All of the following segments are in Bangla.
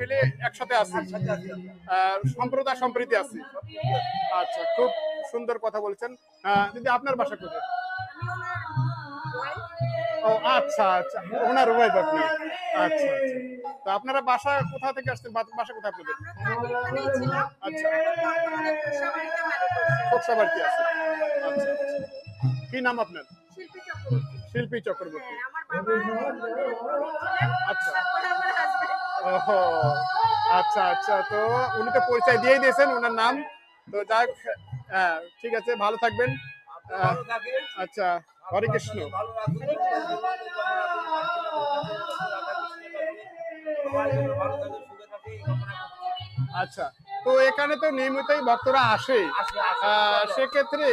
মিলে একসাথে আছি। আহ, সম্প্রদায় সম্প্রীতি আছে। আচ্ছা খুব সুন্দর কথা বলছেন। দিদি আপনার বাসা কোথায়? ও আচ্ছা আচ্ছা ওনার ওয়াইফ আপনি। আচ্ছা আচ্ছা। তো আপনারা বাসা কোথা থেকে আসছেন? বাসা কোথায় আপনাদের? আচ্ছা। খোকসাবাড়িতে আছে আচ্ছা আচ্ছা। কি নাম আপনার? শিল্পী চক্রবর্তী। আচ্ছা। ওহো আচ্ছা আচ্ছা তো উনি তো পরিচয় দিয়েই দিয়েছেন ওনার নাম। তো যাক হ্যাঁ ঠিক আছে, ভালো থাকবেন। আচ্ছা হরে কৃষ্ণ। আচ্ছা তো এখানে তো নিয়মিতই ভক্তরা আসে। সেক্ষেত্রে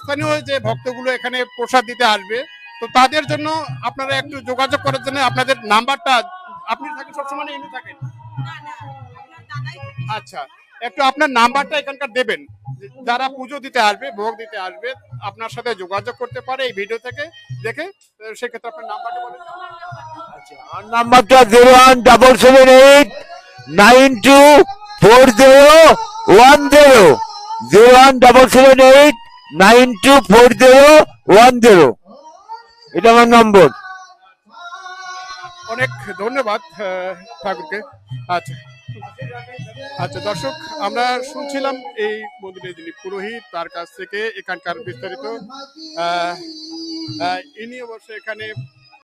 স্থানীয় যে ভক্তগুলো এখানে প্রসাদ দিতে আসবে, তো তাদের জন্য আপনারা একটু যোগাযোগ করার জন্য আপনাদের নাম্বারটা আপনি থাকেন সবসময় এনে থাকেন? আচ্ছা একটু আপনার নাম্বারটা এখানকার দেবেন। যারা পুজো দিতে আসবে ভোগ দিতে আসবে আপনার সাথে যোগাযোগ করতে পারে এই ভিডিও থেকে। দেখে সেক্ষেত্রে আপনার নাম্বারটা বলেন আমার নাম্বারটা zero one double seven eight nine two four zero one zero zero one double seven eight nine two four zero one zero এটা আমার নম্বর। অনেক ধন্যবাদ ঠাকুরকে। আচ্ছা। আচ্ছা দর্শক, আমরা শুনছিলাম এই মন্দিরের যিনি পুরোহিত, তার কাছ থেকে এখানকার বিস্তারিত। ইনি অবশ্য এখানে